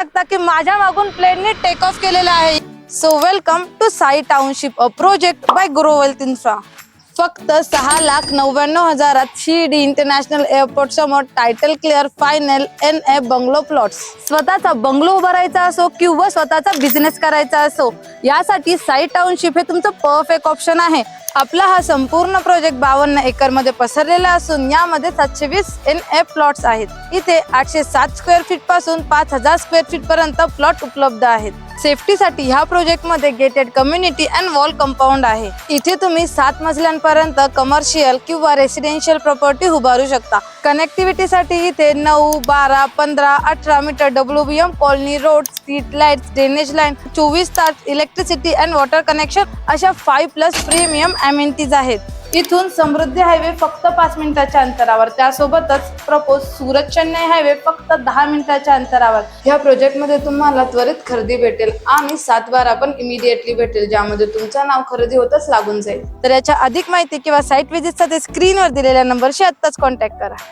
शकता की माझ्या मागून प्लेनने टेक ऑफ केलेला आहे. So welcome to Sai township a project by Growealth infra फक्त सहा लाख नव्याण्णव हजारात शिर्डी इंटरनॅशनल एअरपोर्ट समोर title clear final N F bungalow plots स्वतःचा बंगलो उभारायचा असो किंवा स्वतःचा बिझनेस करायचा असो यासाठी साई टाउनशिप हे तुमचं परफेक्ट ऑप्शन आहे. आपला हा संपूर्ण प्रोजेक्ट बावन्न एकरमध्ये पसरलेला असून यामध्ये सातशे वीस एन एफ प्लॉट्स आहेत. इथे आठशे सात स्क्वेअर फीटपासून पाच हजार स्क्वेअर फीट पर्यंत प्लॉट उपलब्ध आहेत. सेफ्टीसाठी ह्या प्रोजेक्टमध्ये gated community and wall compound आहे. इथे तुम्ही सात मजल्यांपर्यंत कमर्शियल किंवा रेसिडेन्शियल प्रॉपर्टी उभारू शकता. कनेक्टिव्हिटीसाठी इथे नऊ बारा पंधरा अठरा metre W B M colony road street light drainage line चोवीस तास इलेक्ट्रिसिटी अँड वॉटर कनेक्शन अशा फाईव्ह प्लस प्रीमियम अमेनिटीज आहेत. इथून समृद्धी हायवे फक्त पाच मिनिटाच्या अंतरावर. त्यासोबतच प्रपोज सुरत चेन्नई हायवे फक्त दहा मिनिटाच्या अंतरावर. ह्या प्रोजेक्टमध्ये तुम्हाला त्वरित खरेदी भेटेल आणि सात बारा पण इमिडिएटली भेटेल ज्यामध्ये तुमचं नाव खरेदी होतच लागून जाईल. तर याच्या अधिक माहिती किंवा साईट व्हिजिटसाठी स्क्रीनवर दिलेल्या नंबरशी आत्ताच कॉन्टॅक्ट करा.